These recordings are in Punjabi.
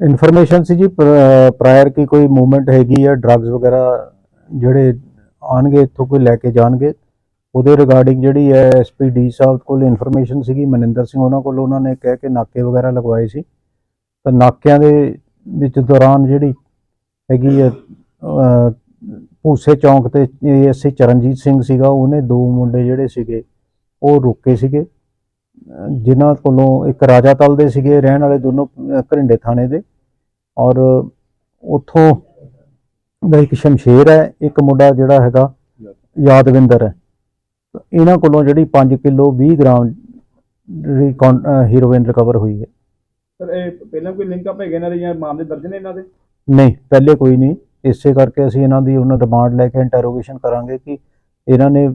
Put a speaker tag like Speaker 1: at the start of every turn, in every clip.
Speaker 1: ਇਨਫੋਰਮੇਸ਼ਨ ਸੀ ਜੀ ਪ੍ਰਾਇਰ ਕੀ ਕੋਈ ਮੂਵਮੈਂਟ ਹੈਗੀ ਆ ਡਰੱਗਸ ਵਗੈਰਾ ਜਿਹੜੇ ਆਣਗੇ ਇੱਥੋਂ ਕੋਈ ਲੈ ਕੇ ਜਾਣਗੇ? ਉਹਦੇ ਰਿਗਾਰਡਿੰਗ ਜਿਹੜੀ ਹੈ ਐਸਪੀਡੀ ਸਾਹਿਬ ਕੋਲ ਇਨਫੋਰਮੇਸ਼ਨ ਸੀਗੀ ਮਨਿੰਦਰ ਸਿੰਘ ਉਹਨਾਂ ਕੋਲ ਉਹਨਾਂ ਨੇ ਕਹਿ ਕੇ ਨਾਕੇ ਵਗੈਰਾ ਲਗਵਾਏ ਸੀ। ਤਾਂ ਨਾਕਿਆਂ ਦੇ ਵਿੱਚ ਦੌਰਾਨ ਜਿਹੜੀ ਹੈਗੀ ਹੈ ਅਹ, ਭੂਸੇ ਚੌਂਕ ਤੇ ਐਸਸੀ ਚਰਨਜੀਤ ਸਿੰਘ ਸੀਗਾ ਉਹਨੇ ਦੋ ਮੁੰਡੇ ਜਿਹੜੇ ਸੀਗੇ ਉਹ ਰੁਕੇ ਸੀਗੇ। ਜਿਨ੍ਹਾਂ ਕੋਲੋਂ ਇੱਕ ਰਾਜਾ ਤਲ ਦੇ ਸੀਗੇ ਰਹਿਣ ਵਾਲੇ ਦੋਨੋਂ ਘਰਿੰਡੇ ਥਾਣੇ ਦੇ। ਔਰ ਉੱਥੋਂ ਦਾ ਇੱਕ ਸ਼ਮਸ਼ੇਰ ਹੈ ਇੱਕ ਮੁੰਡਾ ਜਿਹੜਾ ਹੈਗਾ ਯਾਦਵਿੰਦਰ ਹੈ। ਇਹਨਾਂ ਕੋਲੋਂ ਜਿਹੜੀ 5 ਕਿਲੋ 20 ਗ੍ਰਾਮ ਜਿਹੜੀ ਹੀਰੋਇਨ ਰਿਕਵਰ ਹੋਈ ਹੈ।
Speaker 2: ਸਰ ਇਹ ਪਹਿਲਾਂ ਕੋਈ ਲਿੰਕ ਅਪ ਹੈਗੇ ਦੇ ਜਾਂ ਮਾਮਲੇ ਦਰਜ ਨੇ ਇਹਨਾਂ ਦੇ?
Speaker 1: ਨਹੀਂ ਪਹਿਲੇ ਕੋਈ ਨਹੀਂ। ਇਸੇ ਕਰਕੇ ਅਸੀਂ ਇਹਨਾਂ ਦੀ ਉਹਨਾਂ ਰਿਮਾਂਡ ਲੈ ਕੇ ਇੰਟਰੋਗੇਸ਼ਨ ਕਰਾਂਗੇ ਕਿ ਇਹਨਾਂ ਨੇ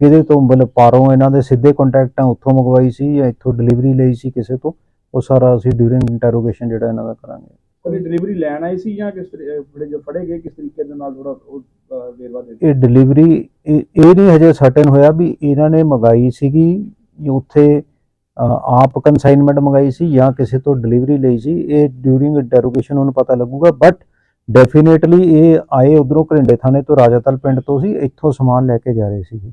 Speaker 1: ਕਿਹਦੇ ਤੋਂ? ਮਤਲਬ ਪਾਰੋਂ ਇਹਨਾਂ ਦੇ ਸਿੱਧੇ ਕੰਟੈਕਟਾਂ ਉੱਥੋਂ ਮੰਗਵਾਈ ਸੀ ਜਾਂ ਇੱਥੋਂ ਡਿਲੀਵਰੀ ਲਈ ਸੀ ਕਿਸੇ ਤੋਂ? ਉਹ ਸਾਰਾ ਅਸੀਂ ਡਿਊਰਿੰਗ ਇੰਟਰੋਗੇਸ਼ਨ ਜਿਹੜਾ ਇਹਨਾਂ ਦਾ ਕਰਾਂਗੇ।
Speaker 2: ਕੋਈ ਡਿਲੀਵਰੀ ਲੈਣ ਆਈ ਸੀ ਜਾਂ ਕਿਸ ਤਰੀਕੇ ਫੜੇ ਜੋ ਫੜੇ ਗਏ ਕਿਸ ਤਰੀਕੇ ਦੇ ਨਾਲ ਥੋੜਾ ਉਹ ਵੇਰਵਾ ਦੇ।
Speaker 1: ਇਹ ਡਿਲੀਵਰੀ ਇਹ ਨਹੀਂ ਹਜੇ ਸਰਟਨ ਹੋਇਆ ਵੀ ਇਹਨਾਂ ਨੇ ਮੰਗਾਈ ਸੀਗੀ ਉੱਥੇ ਆਪ ਕਨਸਾਈਨਮੈਂਟ ਮੰਗਾਈ ਸੀ ਜਾਂ ਕਿਸੇ ਤੋਂ ਡਿਲੀਵਰੀ ਲਈ ਸੀ। ਇਹ ਡਿਊਰਿੰਗ ਇੰਟਰੋਗੇਸ਼ਨ ਉਹਨੂੰ ਪਤਾ ਲੱਗੂਗਾ ਬਟ ਡੈਫੀਨੇਟਲੀ ਇਹ ਆਏ ਉਧਰੋਂ ਘਰਿੰਡੇ ਥਾਣੇ ਤੋਂ ਰਾਜਾਤਲ ਪਿੰਡ ਤੋਂ ਸੀ ਇੱਥੋਂ ਸਮਾਨ ਲੈ ਕੇ ਜਾ ਰਹੇ ਸੀ